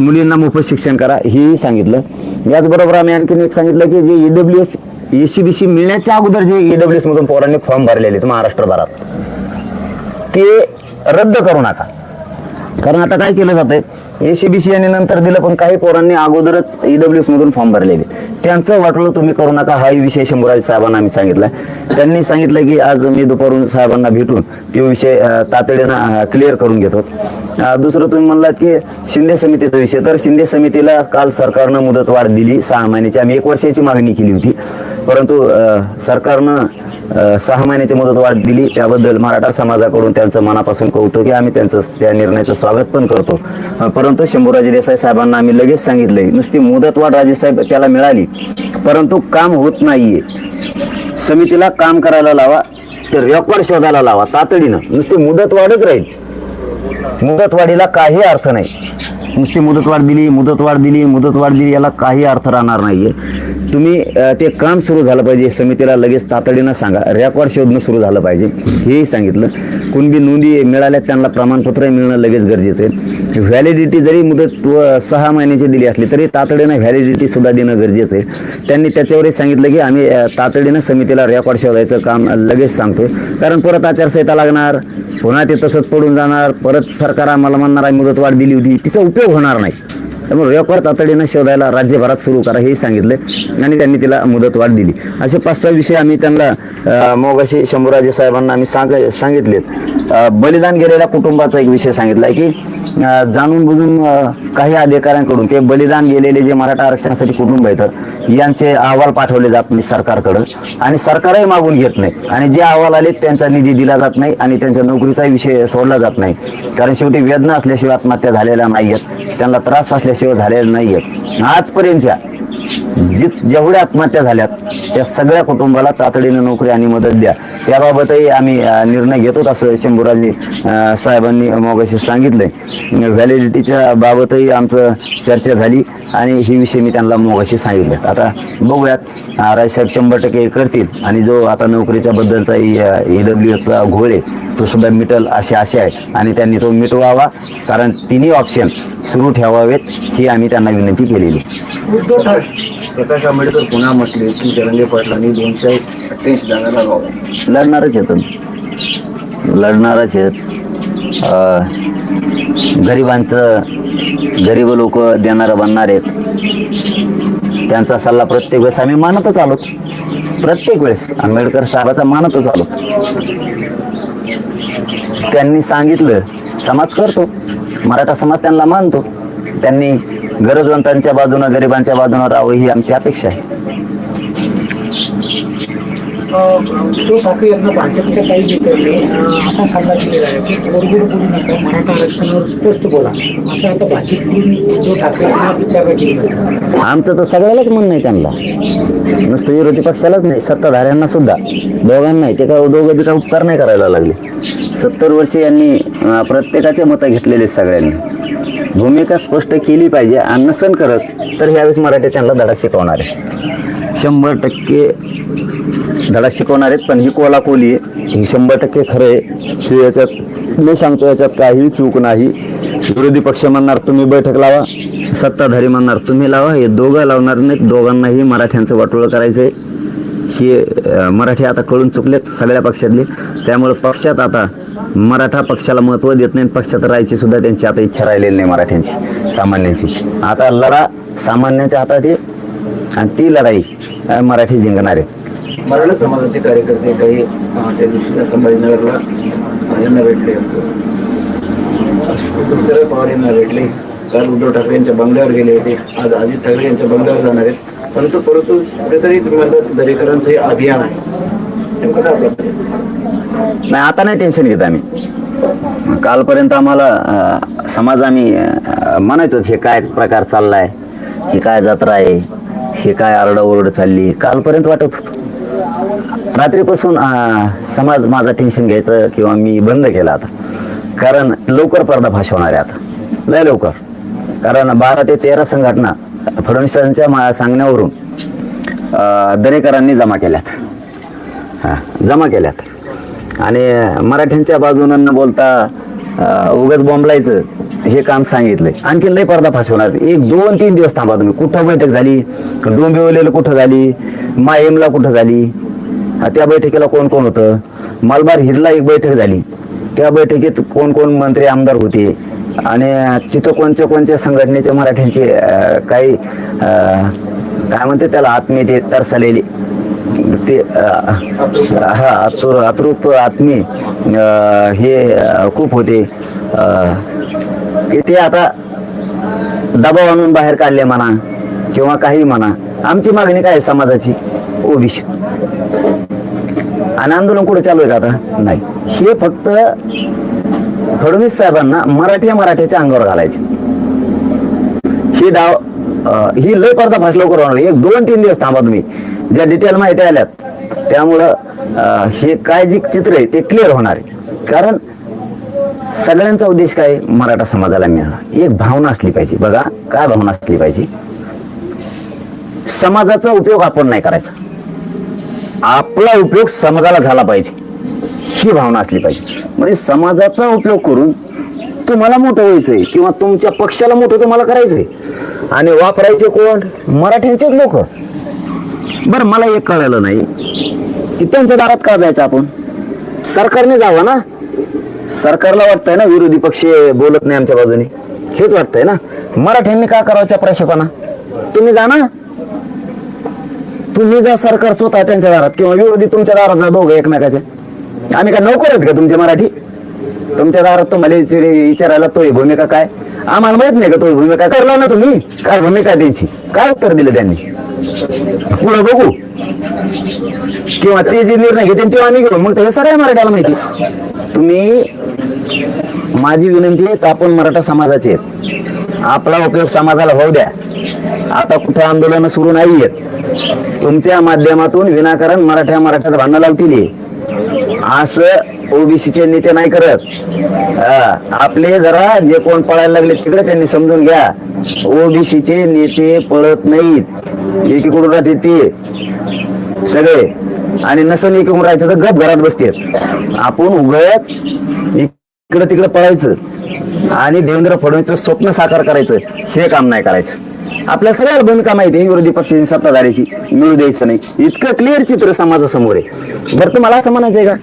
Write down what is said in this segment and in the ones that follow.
मुलींना मोफत शिक्षण करा हेही सांगितलं. याचबरोबर आम्ही आणखीन एक सांगितलं की जे E ईडब्ल्यू एस एसीबीसी मिळण्याच्या अगोदर जे E ईडब्ल्यू एस मधून पोरांनी फॉर्म भरलेले आहेत महाराष्ट्रभरात ते रद्द करू नका. कारण आता काय केलं जातंय? एसीबीसी यांनी नंतर दिलं पण काही पोरांनी अगोदरच ईडब्ल्यू एस मधून फॉर्म भरलेले. त्यांचं वाटलं तुम्ही करू नका हा विषय शंभूराज साहेबांना आम्ही सांगितलाय. त्यांनी सांगितलं की आज मी दुपारून साहेबांना भेटून तो विषय तातडीनं क्लिअर करून घेतो. दुसरं तुम्ही म्हणलात की शिंदे समितीचा विषय. तर शिंदे समितीला काल सरकारनं मुदतवाढ दिली सहा महिन्याची. आम्ही एक वर्षाची मागणी केली होती. परंतु सरकारनं सहा महिन्याची मुदतवाढ दिली. त्याबद्दल मराठा समाजाकडून त्यांचं मनापासून कौतुक आहे. आम्ही त्यांचं त्या निर्णयाचं स्वागत पण करतो. परंतु शंभूराजे देसाई साहेबांना आम्ही लगेच सांगितलंय नुसती मुदतवाढ राजेसाहेब त्याला मिळाली परंतु काम होत नाहीये. समितीला काम करायला लावा तर रेकॉर्ड शोधायला लावा तातडीनं. नुसती मुदतवाढच राहील. मुदतवाढीला काही अर्थ नाही. नुसती मुदतवाढ दिली मुदतवाढ दिली मुदतवाढ दिली याला काही अर्थ राहणार नाहीये. तुम्ही ते काम सुरू झालं पाहिजे. समितीला लगेच तातडीनं सांगा. रेकॉर्ड शोधणं सुरू झालं पाहिजे. हेही सांगितलं. कुणबी नोंदी मिळाल्या त्यांना प्रमाणपत्र मिळणं लगेच गरजेचं आहे. व्हॅलिडिटी जरी मुदत व सहा महिन्याची दिली असली तरी तातडीनं व्हॅलिडिटी सुद्धा देणं गरजेचं आहे. त्यांनी त्याच्यावरही सांगितलं की आम्ही तातडीनं समितीला रेकॉर्ड शोधायचं काम लगेच सांगतो कारण परत आचारसंहिता लागणार पुन्हा ते तसंच पडून जाणार परत सरकार आम्हाला म्हणणार आहे मुदतवाढ दिली होती. तिचा उपयोग होणार नाही. त्यामुळे व्यापार तातडीनं शोधायला राज्यभरात सुरू करा हे सांगितले आणि त्यांनी तिला मुदतवाढ दिली. असे पाच सहा विषय आम्ही त्यांना मोगाशी शंभूराजे साहेबांना आम्ही सांग सांगितलेत. बलिदान गेलेल्या कुटुंबाचा एक विषय सांगितला की जाणून बुजून काही अधिकाऱ्यांकडून ते बलिदान गेलेले जे मराठा आरक्षणासाठी कुटुंब आहेत यांचे अहवाल पाठवले जात नाही सरकारकडं. आणि सरकारही मागून घेत नाही. आणि जे अहवाल आले त्यांचा निधी दिला जात नाही आणि त्यांच्या नोकरीचाही विषय सोडला जात नाही. कारण शेवटी वेदना असल्याशिवाय आत्महत्या झालेल्या नाही आहेत त्यांना त्रास असल्याशिवाय झालेला नाही आहेत आजपर्यंतच्या जेवढ्या आत्महत्या झाल्यात त्या सगळ्या कुटुंबाला तातडीनं नोकरी आणि मदत द्या. त्याबाबतही आम्ही निर्णय घेतो असं शंभूराजी साहेबांनी मगाशी सांगितलंय. व्हॅलिडिटीच्या बाबतही आमचं चर्चा झाली. आणि ही विषय मी त्यांना मगाशी सांगितले आता बघूयात राजसाहेब शंभर टक्के करतील आणि जो आता नोकरीच्या बद्दलचा ईडब्ल्यू चा घोळ आहे तो सुद्धा मिटल अशी आशा आहे आणि त्यांनी तो मिटवावा कारण तिन्ही ऑप्शन सुरू ठेवावेत ही आम्ही त्यांना विनंती केलेली. प्रकाश आंबेडकर पुन्हा म्हटले की जरंगे पाटलांनी दोनशे अठ्ठ्याऐंशी जागा लढणारच आहेत लढणारच आहेत. गरिबांचं गरीब लोक देणारं बनणार आहेत. त्यांचा सल्ला प्रत्येक वेळेस आम्ही मानतच आलो. प्रत्येक वेळेस आंबेडकर साहेबाचा मानतच आलो. त्यांनी सांगितलं समाज करतो. मराठा समाज त्यांना मानतो. त्यांनी गरजवंतांच्या बाजूनं गरिबांच्या बाजूनं राहावं ही आमची अपेक्षा आहे. उद्धव ठाकरे यांना भाजपच्या काही नेत्यांनी असा सल्ला दिलेला आहे की गोरगोर बोलू नका मराठा आरक्षणावर स्पष्ट बोला. असं आता भाजपकडून उद्धव ठाकरे यांना विचारणा केली जाते आमचं तर सगळ्यालाच म्हणणं आहे त्यांना. नुसतं विरोधी पक्षालाच नाही सत्ताधाऱ्यांना सुद्धा. दोघांनाही ते काय दोघं उपकार नाही करायला लागले. सत्तर वर्षे यांनी प्रत्येकाचे मतं घेतलेले सगळ्यांनी. भूमिका स्पष्ट केली पाहिजे आणि नसन करत तर ह्यावेळेस मराठी त्यांना धडा शिकवणार आहे. शंभर टक्के धडा शिकवणार आहेत पण ही कोला कोली आहे. ही शंभर टक्के खरं आहे. हे याच्यात मी सांगतो याच्यात काही चूक नाही. विरोधी पक्ष म्हणणार तुम्ही बैठक लावा. सत्ताधारी म्हणणार तुम्ही लावा. हे दोघं लावणार नाहीत. दोघांनाही मराठ्यांचं वाटोळं करायचं आहे हे मराठी आता कळून चुकलेत सगळ्या पक्षातले. त्यामुळे पक्षात आता मराठा पक्षाला महत्त्व देत नाही पक्षात राहायची सुद्धा त्यांची आता इच्छा राहिलेली नाही मराठ्यांची सामान्यांची. आता लढा सामान्यांच्या हातात आहे आणि ती लढाई मराठी जिंकणार. आहे मराठा समाजाचे कार्यकर्ते काही त्या दिवशी संभाजीनगरला अं, यांना भेटले. पृथ्वीराज पवार यांना भेटले. काल उद्धव ठाकरे यांच्या बंगल्यावर गेले होते. आज अजित ठाकरे यांच्या बंगल्यावर जाणार आहेत. परंतु परंतु कुठेतरी तुम्ही म्हणतात दरेकरांचं हे अभियान आहे. नेमकं काय नाही आता नाही टेन्शन घेत आम्ही. कालपर्यंत आम्हाला समाज आम्ही म्हणायचो हे काय प्रकार चाललाय? ही काय जत्रा आहे? हे काय आरडाओरड चालली कालपर्यंत वाटत होतं. रात्रीपासून समाज माझा टेन्शन घ्यायचं किंवा मी बंद केला आता. कारण लवकर पर्दाफाश होणार आहे आता. लय लवकर. कारण बारा ते तेरा संघटना फडणवीसांच्या मा- सांगण्यावरून दरेकरांनी जमा केल्यात. हां जमा केल्यात. आणि मराठ्यांच्या बाजूनं न बोलता उगाच बॉम्बलायचं हे काम सांगितलंय. आणखी लय पर्दा होणार. एक दोन तीन दिवस थांबा तुम्ही. कुठं बैठक झाली? डोंबिवलीला कुठं झाली? मायमला कुठं झाली? त्या बैठकीला कोण कोण होतं? मलबार हिरला एक बैठक झाली. त्या बैठकीत कोण कोण मंत्री आमदार होते? आणि तिथं कोणत्या कोणत्या संघटनेचे मराठ्यांचे काही काय म्हणते त्याला आत्मीय ते तरसलेले ते हा अतुर अतृप आत्मी हे खूप होते. की ते आता दबाव आणून बाहेर काढले म्हणा किंवा काही म्हणा. आमची मागणी काय आहे समाजाची? ओबीसी आणि आंदोलन कुठे चालू आहे का आता? नाही. हे फक्त फडणवीस साहेबांना मराठी मराठ्याच्या अंगावर घालायचे. ही डाव ही लय पर्दा फास लवकर होणार एक दोन तीन दिवस थांबा तुम्ही. ज्या डिटेल माहिती आल्यात त्यामुळं हे काय जे चित्र आहे ते क्लिअर होणार आहे. कारण सगळ्यांचा उद्देश काय? मराठा समाजाला मिळणं एक भावना असली पाहिजे. बघा काय भावना असली पाहिजे? समाजाचा उपयोग आपण नाही करायचा. आपला उपयोग समाजाला झाला पाहिजे. ही भावना असली पाहिजे. म्हणजे समाजाचा उपयोग करून तुम्हाला मोठं व्हायचंय किंवा तुमच्या पक्षाला मोठं तुम्हाला करायचंय. आणि वापरायचे कोण? मराठ्यांचेच लोक. बरं मला एक कळलं नाही. की त्यांच्या दारात का जायचं आपण? सरकारने जावं ना? सरकारला वाटतंय ना विरोधी पक्ष बोलत नाही आमच्या बाजूने. हेच वाटतंय ना? मराठ्यांनी का करायच्या चपराशीपणा तुम्ही जा ना. तुम्ही जा सरकार स्वतः त्यांच्या दारात किंवा विरोधी तुमच्या दारात जा दोघं एकमेकाच्या आम्ही काय नोकर आहेत का तुमचे मराठी? तुमच्या दारात तुम्हाला विचारायला तोही भूमिका काय? आम्हाला माहीत नाही का तो भूमिका? करला ना तुम्ही? काय भूमिका द्यायची? काय उत्तर दिलं त्यांनी? पुढे बघू. किंवा ते जे निर्णय घेते तेव्हा आम्ही घेऊ. मग हे सगळ्या मराठ्याला माहिती तुम्ही माझी विनंती आहे आपण मराठा समाजाचे आहेत. आपला उपयोग समाजाला होऊ द्या. आता कुठं आंदोलन सुरू नाहीयेत तुमच्या माध्यमातून विनाकारण मराठ्या मराठ्यात भांडणं लावतील असं ओबीसीचे नेते नाही करत. हा, आपले जरा जे कोण पळायला लागले तिकडे त्यांनी समजून घ्या. ओबीसीचे नेते पळत नाहीत. एकीकडून राहते ते. सगळे. आणि नसन एकीकडून राहायचं तर गप घरात बसतेत. आपण उगळच इकडे तिकडे पळायचं. आणि देवेंद्र फडणवीसचं स्वप्न साकार करायचं. हे काम नाही करायचं. आपल्या सगळ्याला भूमिका माहिती आहे? विरोधी पक्षाची सत्ताधारीची मिळू द्यायचं नाही. इतकं क्लिअर चित्र समाजासमोर आहे. बरं तुम्हाला असं म्हणायचंय का?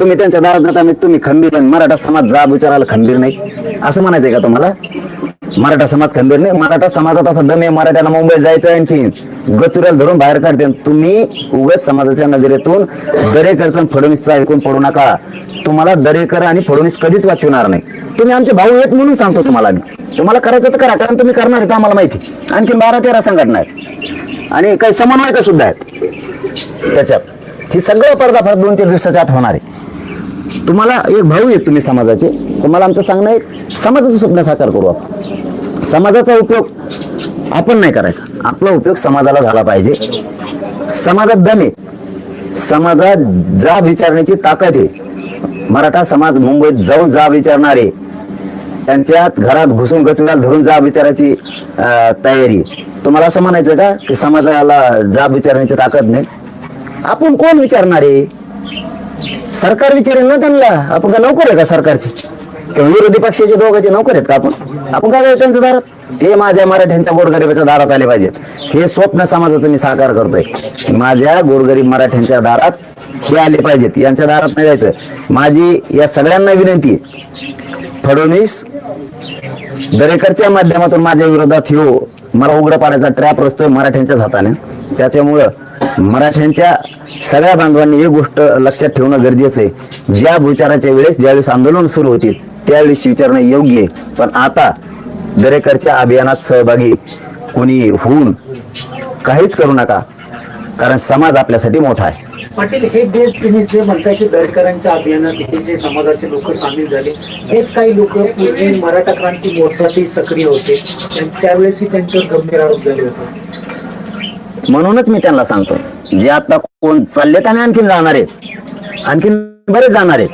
तुम्ही त्यांच्या दारात जाता तुम्ही खंबीर मराठा समाज जा विचारायला खंबीर नाही. असं म्हणायचंय का तुम्हाला? मराठा समाज खंबीर नाही. मराठा समाजात असं दम आहे. मराठ्याला मुंबईत जायचं आणखी. गचुऱ्याला धरून बाहेर काढते. तुम्ही उगाच समाजाच्या नजरेतून दरेकरचा फडणवीसचा ऐकून पडू नका. तुम्हाला दरेकर आणि फडणवीस कधीच वाचवणार नाही. तुम्ही आमचे भाऊ आहेत म्हणून सांगतो तुम्हाला मी. तुम्हाला करायचं तर करा कारण तुम्ही करणार आहे आम्हाला माहिती. आणखी बारा तेरा संघटना आहेत. आणि काही समन्वयक सुद्धा आहेत. त्याच्यात. ही सगळं पर्दाफाश दोन तीन दिवसाच्या आत होणार आहे. तुम्हाला एक भाऊ आहेत तुम्ही समाजाचे. तुम्हाला आमचं सांगणं आहे समाजाचं स्वप्न साकार करू आपण. समाजाचा उपयोग आपण नाही करायचा. आपला उपयोग समाजाला झाला पाहिजे. समाजात दम आहे. समाजात जा विचारण्याची ताकद आहे. मराठा समाज मुंबईत जाऊन जा विचारणारे त्यांच्यात घरात घुसून गचुऱ्याला धरून जा विचारायची तयारी. तुम्हाला असं म्हणायचं का की समाजाला जा विचारण्याची ताकद नाही? आपण कोण विचारणार? आहे सरकार विचारेल ना त्यांना. आपण का नोकर आहे का सरकारचे? किंवा विरोधी पक्षाचे दोघांचे नोकर आहेत का आपण? आपण काय करायचं त्यांच्या दारात? ते माझ्या मराठ्यांच्या गोरगरीबाच्या दारात आले पाहिजेत. हे स्वप्न समाजाचं मी साकार करतोय. माझ्या गोरगरीब मराठ्यांच्या दारात हे आले पाहिजेत. यांच्या दारात नाही जायचं. माझी या सगळ्यांना विनंती आहे. फडणवीस दरेकरच्या माध्यमातून माझ्या विरोधात हो मला उघडं पाडायचा ट्रॅप रचतोय मराठ्यांच्याच हाताने. त्याच्यामुळं मराठ्यांच्या सगळ्या बांधवांनी एक गोष्ट लक्षात ठेवणं गरजेचं आहे. ज्या विचाराच्या वेळेस ज्यावेळेस आंदोलन सुरू होतील त्यावेळेस विचारणं योग्य आहे. पण आता दरेकरच्या अभियानात सहभागी कोणी होऊन काहीच करू नका कारण समाज आपल्यासाठी मोठा आहे. पाटील हे जे तुम्ही जे म्हणताय की दरेकरांच्या अभियानात हे जे समाजाचे लोक सामील झाले हेच काही लोक पूर्वी मराठा क्रांती मोर्चातही सक्रिय होते आणि त्यावेळेसही त्यांच्यावर गंभीर आरोप झाले होते. म्हणूनच मी त्यांना सांगतो जे आता कोण चाललेत आणि आणखीन जाणार आहेत. आणखीन बरेच जाणार आहेत.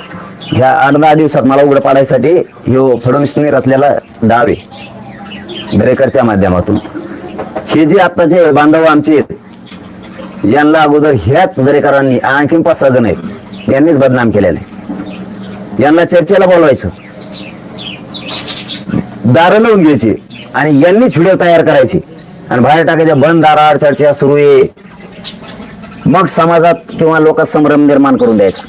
ह्या आठ दहा दिवसात मला उघड पाडायसाठी ह्यो फडणवीसने रचलेला डाव आहे. ब्रेकरच्या माध्यमातून. हे जे आताचे बांधव आमचे आहेत यांना अगोदर ह्याच दरेकरांनी आणखीन पाच सहा जण आहेत. यांनीच बदनाम केलेले आहे. यांना चर्चेला बोलवायचं. दारं लावून घ्यायची. आणि यांनीच व्हिडिओ तयार करायचे. आणि बाहेर टाकायच्या बंद दारावर चर्चा सुरू आहे. मग समाजात किंवा लोकात संभ्रम निर्माण करून द्यायचा.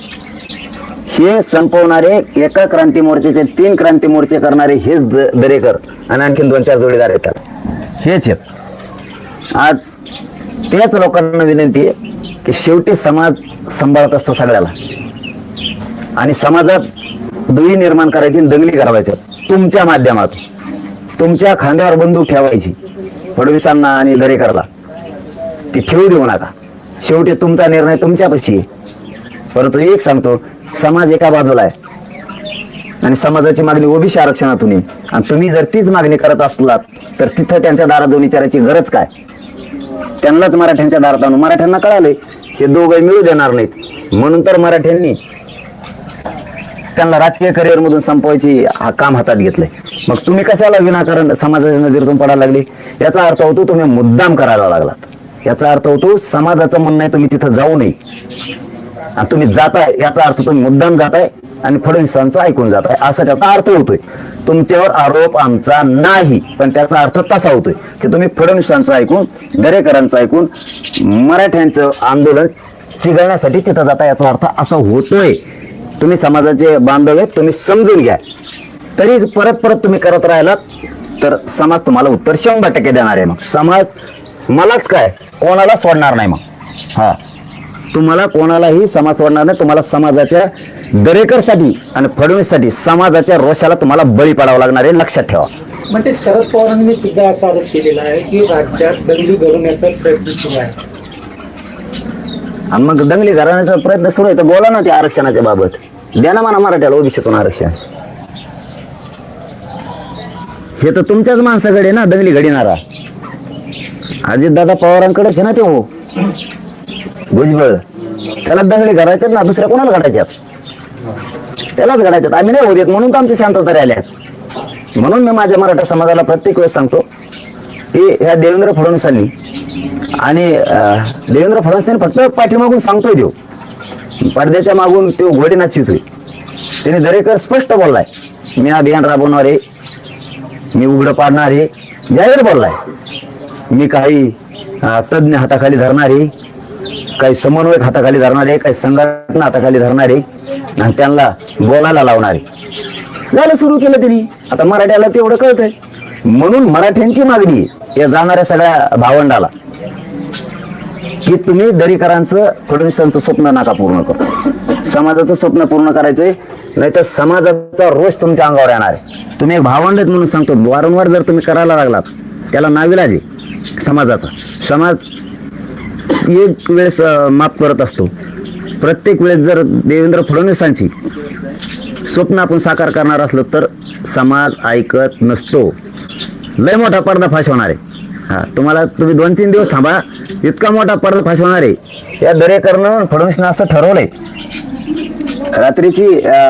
हे संपवणारे एका क्रांती मोर्चाचे तीन क्रांती मोर्चे करणारे हेच द- दरेकर आणि आणखीन दोन चार जोडीदार येतात. हेच आहेत. आज त्याच लोकांना विनंती आहे की शेवटी समाज सांभाळत असतो सगळ्याला. आणि समाजात दुई निर्माण करायची दंगली करावायच्या तुमच्या माध्यमातून तुमच्या खांद्यावर बंदूक ठेवायची. फडणवीसांना आणि दरेकरला. ती ठेवू देऊ नका. शेवटी तुमचा निर्णय तुमच्यापाशी परंतु एक सांगतो समाज एका बाजूला आहे. आणि समाजाची मागणी ओबीसी आरक्षणातून आहे. आणि तुम्ही जर तीच मागणी करत असलात तर तिथं त्यांच्या दारात जाऊन विचारायची गरज काय? त्यांनाच मराठ्यांच्या दारात आणून मराठ्यांना कळालंय. हे दोघे मिळू देणार नाहीत. म्हणून तर मराठ्यांनी त्यांना राजकीय करिअर मधून संपवायची हा काम हातात घेतलंय. मग तुम्ही कशाला विनाकारण समाजाच्या नजरेतून पडायला लागले? याचा अर्थ होतो तुम्ही मुद्दाम करायला लागलात. याचा अर्थ होतो समाजाचं म्हणणं आहे तुम्ही तिथं जाऊ नये. आणि तुम्ही जाताय याचा अर्थ तुम्ही मुद्दाम जाताय आणि फडणवीसांचा ऐकून जाताय. असा त्याचा अर्थ होतोय. तुमच्यावर आरोप आमचा नाही पण त्याचा अर्थ तसा होतोय की तुम्ही फडणवीसांचं ऐकून दरेकरांचं ऐकून मराठ्यांचं आंदोलन चिघळण्यासाठी तिथं जाता याचा अर्थ असा होतोय. तुम्ही समाजाचे बांधव आहेत तुम्ही समजून घ्या. तरी परत परत तुम्ही करत राहिलात तर समाज तुम्हाला उत्तर शंभर टक्के देणार आहे मग. समाज मलाच काय? कोणाला सोडणार नाही मग. हा. तुम्हाला कोणालाही समाज सोडणार नाही तुम्हाला समाजाच्या दरेकरसाठी आणि फडणवीससाठी समाजाच्या रोषाला तुम्हाला बळी पडावं लागणार आहे लक्षात ठेवा. म्हणजे शरद पवारांनी सुद्धा असा आरोप केलेला आहे की राज्यात दंगली घडवण्याचा प्रयत्न सुरू आहे. आणि मग दंगली घराण्याचा प्रयत्न सुरू आहे तर बोला ना त्या आरक्षणाच्या बाबत. द्या ना म्हणा मराठ्याला ओबीसीतून आरक्षण. हे तर तुमच्याच माणसाकडे ना दंगली घडिणारा अजितदादा पवारांकडेच आहे ना ते हो भुजबळ. त्याला दंगली घडायच्यात ना दुसऱ्या कोणाला घडायच्यात त्यालाच घडायच्यात आम्ही नाही होत येत म्हणून तर आमची शांतता राहिल्या म्हणून मी माझ्या मराठा समाजाला प्रत्येक वेळेस सांगतो की ह्या देवेंद्र फडणवीसांनी आणि देवेंद्र फडणवीसांनी फक्त पाठीमागून सांगतोय देव पडद्याच्या मागून तो घोडे नाचितोय त्याने दरेकर स्पष्ट बोललाय मी अभियान राबवणार आहे मी उघडं पाडणार आहे जाहीर बोललाय. मी काही तज्ज्ञ हाताखाली धरणार आहे काही समन्वयक हाताखाली धरणार आहे काही संघटना हाताखाली धरणार आहे आणि त्यांना बोलायला लावणारे. झालं सुरू केलं त्यांनी आता मराठ्याला तेवढं कळतंय. म्हणून मराठ्यांची मागणी या जाणाऱ्या सगळ्या भावंडाला की तुम्ही दरीकरांचं फडणवीसांचं स्वप्न नका पूर्ण करू. समाजाचं स्वप्न पूर्ण करायचंय नाहीतर समाजाचा रोष तुमच्या अंगावर येणार आहे. तुम्ही एक भावंड आहेत म्हणून सांगतो. वारंवार जर तुम्ही करायला लागलात त्याला नाविलाज आहे समाजाचा. समाज एक वेळेस माफ करत असतो. प्रत्येक वेळेस जर देवेंद्र फडणवीसांची स्वप्न आपण साकार करणार असलो तर समाज ऐकत नसतो. लय मोठा पडदा फाश होणार आहे. हा तुम्हाला तुम्ही दोन तीन दिवस थांबा. इतका मोठा पडदा फाश होणार आहे. या दरेकरनं फडणवीसनं असं ठरवलंय. रात्रीची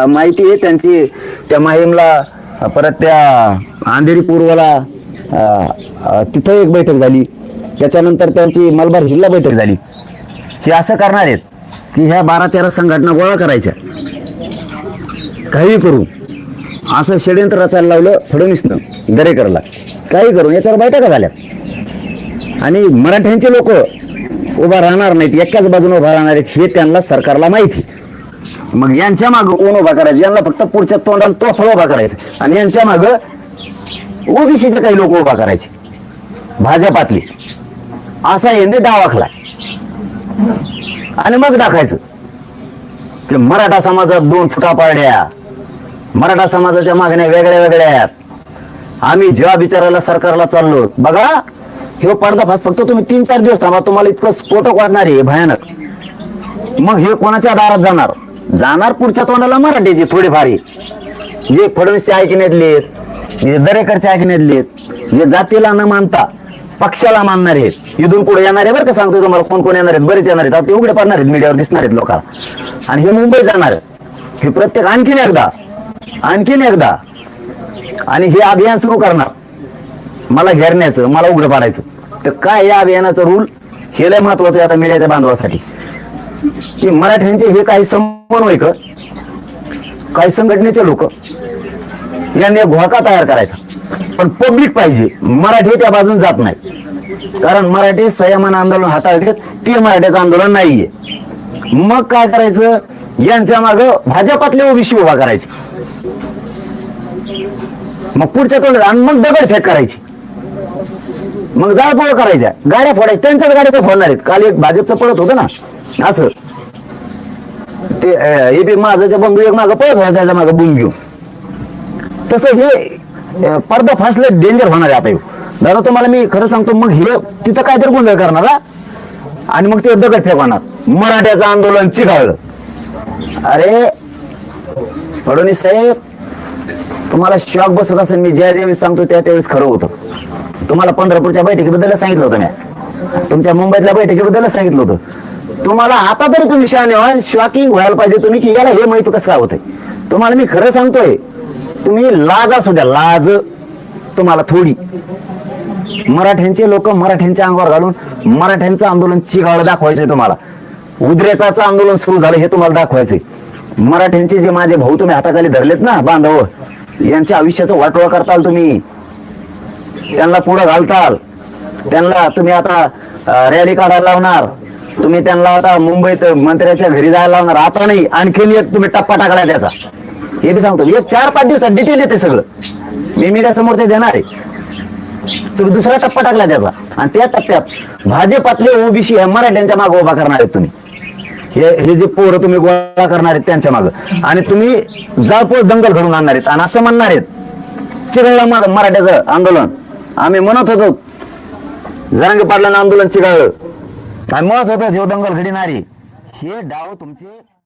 माहिती आहे त्यांची. त्या माहीमला परत त्या अंधेरी पूर्वला तिथं एक बैठक झाली. त्याच्यानंतर त्यांची मलबार हिल्ला बैठक झाली. हे असं करणार आहेत की ह्या बारा तेरा संघटना गोळा करायच्या. काही करू. असं षडयंत्र रचायला लावलं फडणवीसनं दरेकरला. काही करून याच्यावर बैठका झाल्या. आणि मराठ्यांचे लोक उभा राहणार नाहीत. एकाच बाजूने उभा राहणार आहेत. हे त्यांना सरकारला माहिती. मग यांच्या मागं कोण उभा करायचं? यांना फक्त पुढच्या तोंडाला तो फळ उभा करायचा. आणि यांच्या मागं ओबीसीचे काही लोक उभा करायचे. भाजपातली. असा यांनी दावाखला आणि मग दाखायचं. की मराठा समाजात दोन फुटा पाडल्या मराठा समाजाच्या मागण्या वेगळ्या वेगळ्या आहेत. आम्ही जेव्हा विचारायला सरकारला चाललो. बघा हे पडदाफास फक्त तुम्ही तीन चार दिवस थांबा तुम्हाला इतकं स्फोटक वाटणार आहे भयानक. मग हे कोणाच्या दारात जाणार? जाणार पुढच्या तोंडाला मराठीची थोडीफार आहे. जे फडणवीसचे ऐकण्यातले जे दरेकरच्या ऐकण्यातले आहेत जे जातीला न मानता पक्षाला मानणार आहेत. इथून पुढे येणार आहे बरं का सांगतो तुम्हाला कोण कोण येणार आहेत बरेच येणार आहेत. आता ते उघडे पडणार आहेत मीडियावर दिसणार आहेत लोकांना. आणि हे मुंबई जाणार हे प्रत्येक आणखीन एकदा आणखीन एकदा. आणि हे अभियान सुरू करणार. मला घेरण्याचं मला उघडं पाडायचं. तर काय या अभियानाचं रूल हे लय महत्वाचं आहे आता मीडियाच्या बांधवासाठी. की मराठ्यांचे हे काही समन्वयक काही संघटनेचे लोक यांनी एक घोळका तयार करायचा. पण पब्लिक पाहिजे. मराठी त्या बाजून जात नाही. कारण मराठी संयमान आंदोलन हाताळते ते मराठ्याचं आंदोलन नाहीये. मग काय करायचं? यांच्या माग भाजपातले ओबीसी उभा करायचे. मग पुढच्या तोंडात आणि मग दगड फेक करायची. मग जाळपोळ करायच्या. गाड्या फोडायच्या. त्यांच्याच गाड्या ते फोडणार आहेत? काल एक भाजपचं पळत होतं ना? असं. ते ए बी माझाच्या बंधू एक मागं पळत होता त्याच्या मागं बुम घेऊन. तसं हे पडदा फासलं डेंजर होणार आहे आता येऊ दादा तुम्हाला मी खरं सांगतो मग हे तिथं काहीतरी गोंधळ करणार आणि मग ते दगड फेकवणार. मराठ्याचं आंदोलन चिघाळलं. अरे फडणवीस साहेब तुम्हाला शॉक बसत असेल मी ज्या ज्यावेळेस सांगतो त्या त्यावेळेस खरं होतं. तुम्हाला पंढरपूरच्या बैठकीबद्दल सांगितलं होतं मी. तुमच्या मुंबईतल्या बैठकीबद्दल सांगितलं होतं. तुम्हाला आता तरी तुम्ही शहाणे व्हा शॉकिंग व्हायला पाहिजे तुम्ही की याला हे माहिती कसं काय होतंय? तुम्हाला मी खरं सांगतोय तुम्ही लाज असू द्या लाज तुम्हाला थोडी. मराठ्यांचे लोक मराठ्यांच्या अंगावर घालून मराठ्यांचं आंदोलन चिघाळ दाखवायचंय तुम्हाला. उद्रेकाचं आंदोलन सुरू झालं हे तुम्हाला दाखवायचंय. मराठ्यांचे जे माझे भाऊ तुम्ही हाताखाली धरलेत ना बांधव यांच्या आयुष्याचं वाटोळा करताल तुम्ही. त्यांना पुढे घालताल. त्यांना तुम्ही आता रॅली काढायला लावणार. तुम्ही त्यांना आता मुंबईत मंत्र्याच्या घरी जायला लावणार. आता नाही आणखीन एक तुम्ही टप्पा टाकला त्याचा. हे बी सांगतो एक चार पाच दिवसात डिटेल येते सगळं. मी मीडिया समोर ते देणार आहे. तुम्ही दुसरा टप्पा टाकला त्याचा. आणि त्या टप्प्यात भाजपातले ओबीसी मराठ्यांच्या मागे उभा करणार आहेत तुम्ही. हे हे जे पोरं तुम्ही गोळा करणार आहेत त्यांच्या मागं. आणि तुम्ही जाळपोळ दंगल घडून आणणार आहेत. आणि असं म्हणणार आहेत चिघळलं मरा- मराठ्याचं आंदोलन. आम्ही म्हणत होतो जरांगे पाटलांना आंदोलन चिघळलं. आणि म्हणत होतो जीव दंगल घडीणारी हे डाव तुमचे